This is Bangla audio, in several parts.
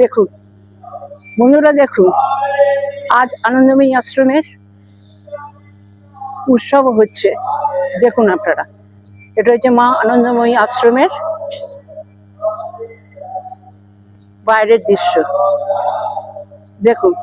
দেখুন, বন্ধুরা দেখুন, আজ আনন্দময়ী আশ্রমের উৎসব হচ্ছে। দেখুন আপনারা, এটা হচ্ছে মা আনন্দময়ী আশ্রমের বাইরের দৃশ্য। দেখুন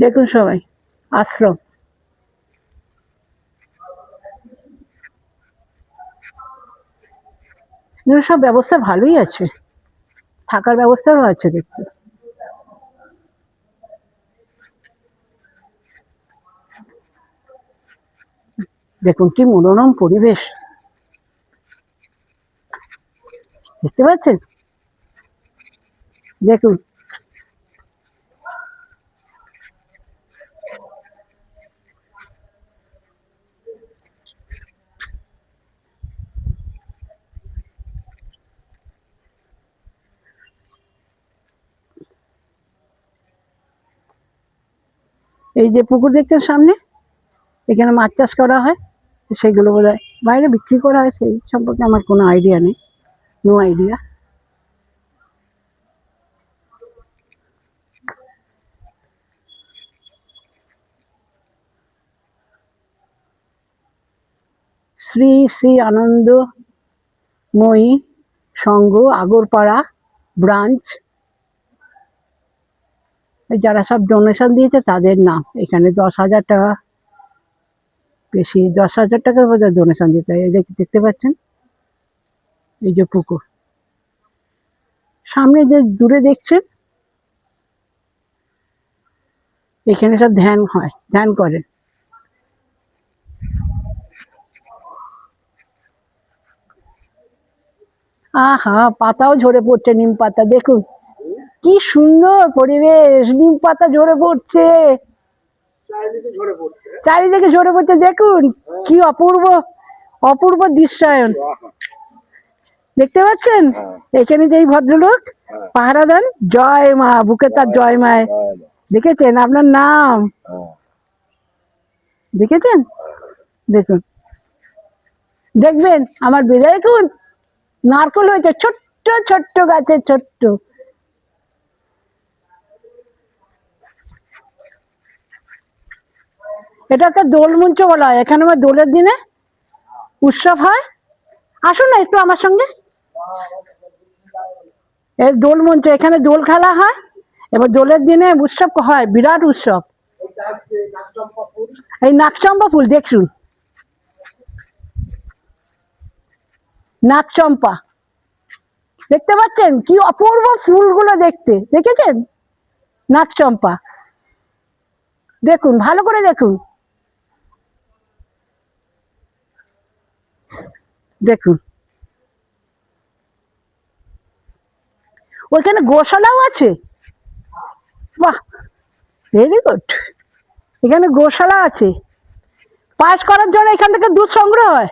দেখুন সবাই, আশ্রম। সব ব্যবস্থা ভালোই আছে। থাকার ব্যবস্থাও আছে দেখছি। দেখুন কি মনোরম পরিবেশ। দেখতে পাচ্ছেন? দেখুন। এই যে পুকুর দেখছেন সামনে? এখানে মাছ চাষ করা হয়। সেগুলো বোধ বাইরে বিক্রি করা হয়। সেই সম্পর্কে আমার কোনো আইডিয়া নেই। No idea Shri Shri Anandamayi Sangha Agarpara branch যারা সব ডোনেশন দিয়েছে তাদের নাম। এখানে দশ হাজার টাকা বেশি, দশ হাজার টাকার বোধ হয় ডোনেশন দিতে হয়। দেখতে পাচ্ছেন? এই যে পুকুর। সামনে যে দূরে দেখছেন, এখানে সব ধ্যান হয়, ধ্যান করেন আহা, পাতাও ঝরে পড়ছে, নিম পাতা, দেখুন। কি সুন্দর পরিবেশ নিম পাতা ঝরে পড়ছে। চারিদিকে ঝরে পড়ছে। দেখুন কি অপূর্ব অপূর্ব দৃশ্যায়ন। দেখতে পাচ্ছেন? এখানে যে ভদ্রলোক পাহারা দেন জয় মা বুকে তার জয় মায়। দেখেছেন আপনার নাম? দেখেছেন? দেখুন। দেখবেন আমার বেড়ে দেখুন নারকল হয়েছে ছোট্ট ছোট্ট গাছে ছোট্ট। এটাকে দোল মঞ্চ বলা হয়। এখানে আমার দোলের দিনে উৎসব হয়। আসুন না একটু আমার সঙ্গে। এই দোল মঞ্চ, এখানে দোল খেলা হয়। এবার দোলের দিনে উৎসব হয়, বিরাট উৎসব। এই নাকচম্পা ফুল, দেখুন। নাকচম্পা দেখতে পাচ্ছেন? কি অপূর্ব ফুলগুলো দেখতে। দেখেছেন? নাকচম্পা দেখুন, ভালো করে দেখুন। দেখুন। ওইখানে গোশালাও আছে? বাহ ভেরি গুড এখানে গোশালা আছে। পাস করার জন্য এখান থেকে দুধ সংগ্রহ হয়?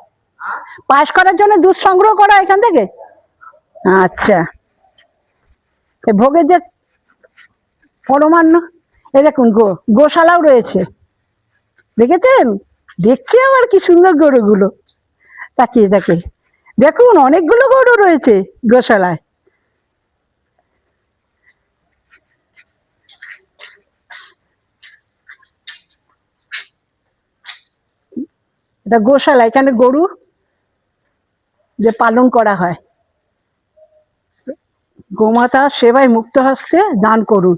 পাস করার জন্য দুধ সংগ্রহ করা এখান থেকে? আচ্ছা। এ ভোগের যে পরমান্ন এই দেখুন, গো গোশালাও রয়েছে। দেখেছেন? দেখছি আবার কি সুন্দর গরুগুলো। তাকিয়ে থাকে দেখুন, অনেকগুলো গরু রয়েছে গোশালায়। এটা গোশালা, এখানে গরু যে পালন করা হয়। গোমাতা সেবায় মুক্ত হস্তে দান করুন।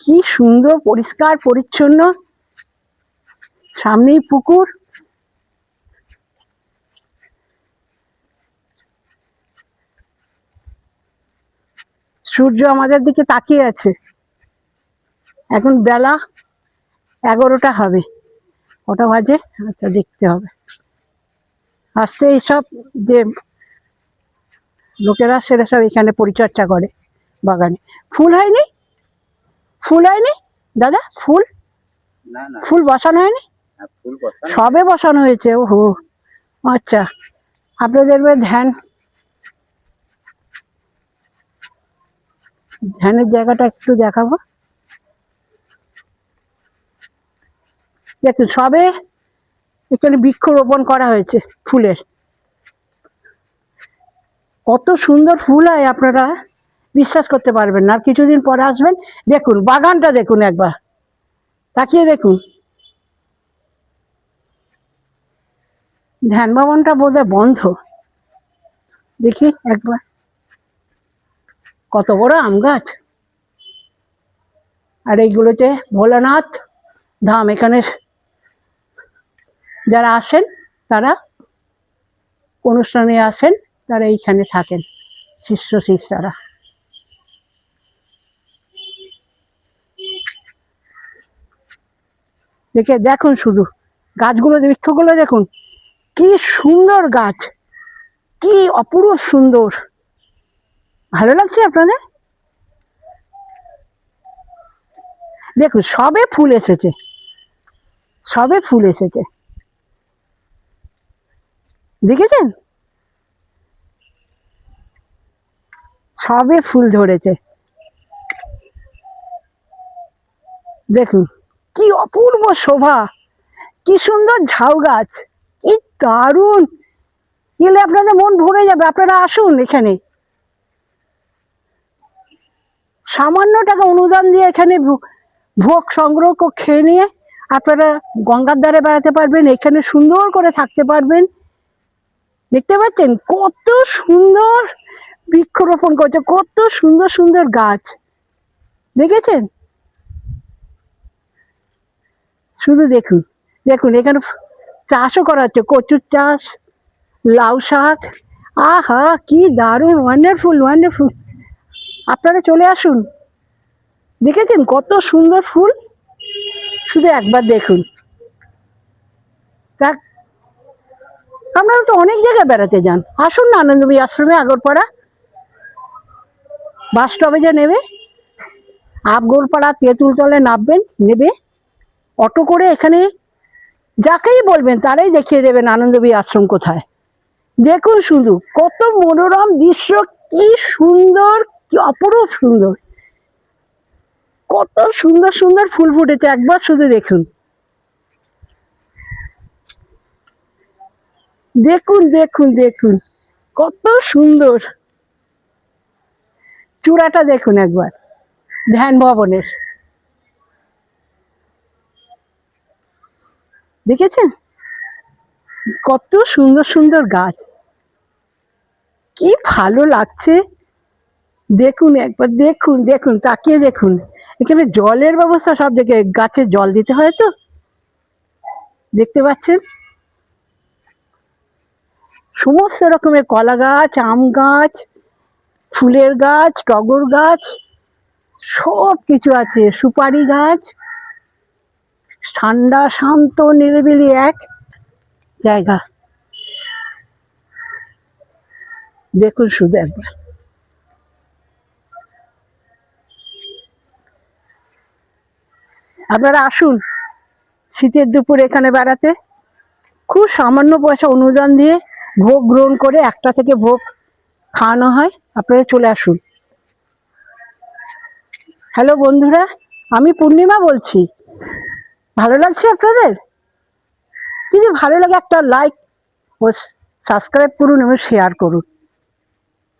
কি সুন্দর, পরিষ্কার, পরিচ্ছন্ন। সামনেই পুকুর। সূর্য আমাদের দিকে তাকিয়ে আছে। এখন বেলা এগারোটা হবে। কটা বাজে? আচ্ছা দেখতে হবে। আসছে এইসব যে লোকেরা সেটা সব এখানে পরিচর্যা করে বাগানে। ফুল হয়নি? ফুল হয়নি? দাদা ফুল? ফুল বসানো হয়নি? সবে বসানো হয়েছে ওহো। আচ্ছা আপনাদের ধ্যান। ধ্যানের জায়গাটা একটু দেখাবো। দেখুন সবে এখানে বৃক্ষ রোপণ করা হয়েছে ফুলের। কত সুন্দর ফুল হয় আপনারা। বিশ্বাস করতে পারবেন না। আর কিছুদিন পরে আসবেন, দেখুন, বাগানটা দেখুন একবার। তাকিয়ে দেখুন। ধ্যান ভবনটা বোধহয় বন্ধ। দেখি একবার। কত বড় আম গাছ। আর এইগুলোতে ভোলানাথ ধাম এখানে। যারা আসেন, তারা অনুষ্ঠানে আসেন, তারা এইখানে থাকেন শিষ্য শিষ্যারা দেখে দেখুন শুধু। গাছগুলো বৃক্ষগুলো দেখুন, কি সুন্দর গাছ, কি অপূর্ব সুন্দর। ভালো লাগছে আপনাদের? দেখুন, সবে ফুল এসেছে। সবে ফুল এসেছে। দেখেছেন? সবে ফুল ধরেছে। দেখুন। কি অপূর্ব শোভা! কি সুন্দর ঝাউ গাছ! কি দারুণ! গেলে আপনাদের মন ভরে যাবে, আপনারা আসুন এখানে। সামান্য টাকা অনুদান দিয়ে এখানে ভোগ সংগ্রহ খেয়ে নিয়ে আপনারা গঙ্গার দ্বারে বেড়াতে পারবেন, এখানে সুন্দর করে থাকতে পারবেন। দেখতে পাচ্ছেন? কত সুন্দর বৃক্ষরোপণ করছে, কত সুন্দর সুন্দর গাছ। দেখেছেন? শুধু দেখুন দেখুন, এখানে চাষও করা হচ্ছে, কচুর চাষ, লাউ শাক, আহা, কি দারুণ ওয়ান্ডারফুল ওয়ান্ডারফুল আপনারা চলে আসুন, দেখেছেন কত সুন্দর ফুল? শুধু একবার দেখুন। তা আপনারা তো অনেক জায়গায় বেড়াতে যান। আসুন না আনন্দবী আশ্রমে, আগরপাড়া। বাস স্টপেজে নেবে। আপগোলপাড়া তেঁতুলতলে নামবেন, নেবে। অটো করে এখানে যাকেই বলবেন, তারাই দেখিয়ে দেবেন আনন্দবী আশ্রম কোথায়। দেখুন শুধু, কত মনোরম দৃশ্য, কি সুন্দর, কি অপরূপ সুন্দর। কত সুন্দর সুন্দর ফুল ফুটেছে, একবার শুধু দেখুন। দেখুন দেখুন দেখুন, কত সুন্দর। চূড়াটা দেখুন একবার, ধ্যান ভবনের। দেখেছেন? কত সুন্দর সুন্দর গাছ। কি ভালো লাগছে। দেখুন, একবার দেখুন দেখুন, তাকিয়ে দেখুন। এখানে জলের ব্যবস্থা সব জায়গায় গাছে জল দিতে হয় তো? দেখতে পাচ্ছেন? সমস্ত রকমের কলা গাছ, আম গাছ, ফুলের গাছ, টগর গাছ সব কিছু আছে। সুপারি গাছ ঠান্ডা, শান্ত, নিরিবিলি এক জায়গা। দেখুন শুধু একবার। আপনারা আসুন, শীতের দুপুর এখানে বেড়াতে। খুব সামান্য পয়সা অনুদান দিয়ে ভোগ গ্রহণ করে একটা থেকে ভোগ খাওয়ানো হয়, আপনারা চলে আসুন। হ্যালো বন্ধুরা, আমি পূর্ণিমা বলছি। ভালো লাগছে আপনাদের? যদি ভালো লাগে একটা লাইক ও সাবস্ক্রাইব করুন এবং শেয়ার করুন।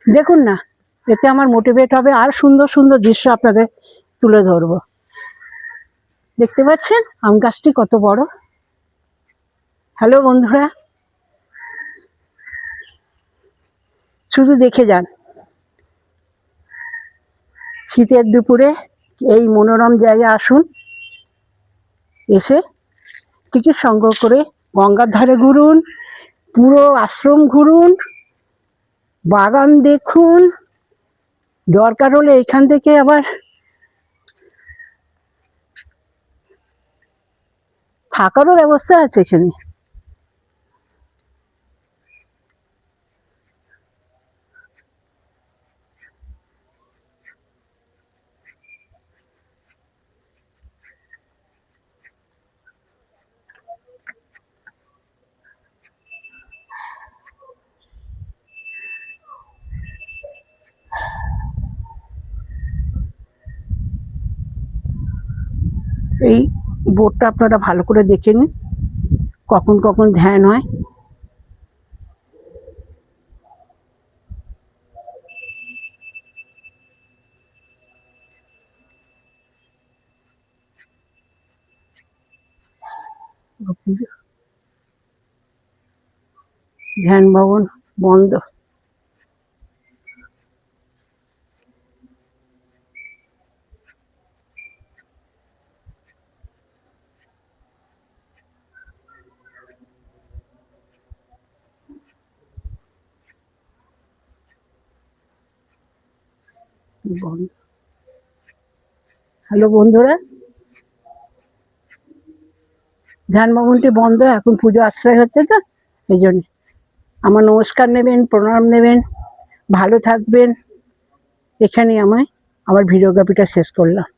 দেখুন না, এতে আমার মোটিভেট হবে, আর সুন্দর সুন্দর দৃশ্য আপনাদের তুলে ধরবো। দেখতে পাচ্ছেন? আম গাছটি কত বড়? হ্যালো বন্ধুরা। শুধু দেখে যান। শীতের দুপুরে এই মনোরম জায়গায় আসুন। এসে টিকিট সংগ্রহ করে গঙ্গার ধারে ঘুরুন, পুরো আশ্রম ঘুরুন, বাগান দেখুন। দরকার হলে এখান থেকে আবার থাকারও ব্যবস্থা আছে এখানে। এই বোর্ডটা আপনারা ভালো করে দেখে নিন। কখন কখন ধ্যান হয়। ধ্যান ভবন বন্ধ। হ্যালো বন্ধুরা। ধ্যান ভবনটি বন্ধ, এখন পুজো আশ্রয় হচ্ছে তো, এই জন্য। আমার নমস্কার নেবেন, প্রণাম নেবেন, ভালো থাকবেন। এখানে আমায় আমার ভিডিওগ্রাফিটা শেষ করলাম।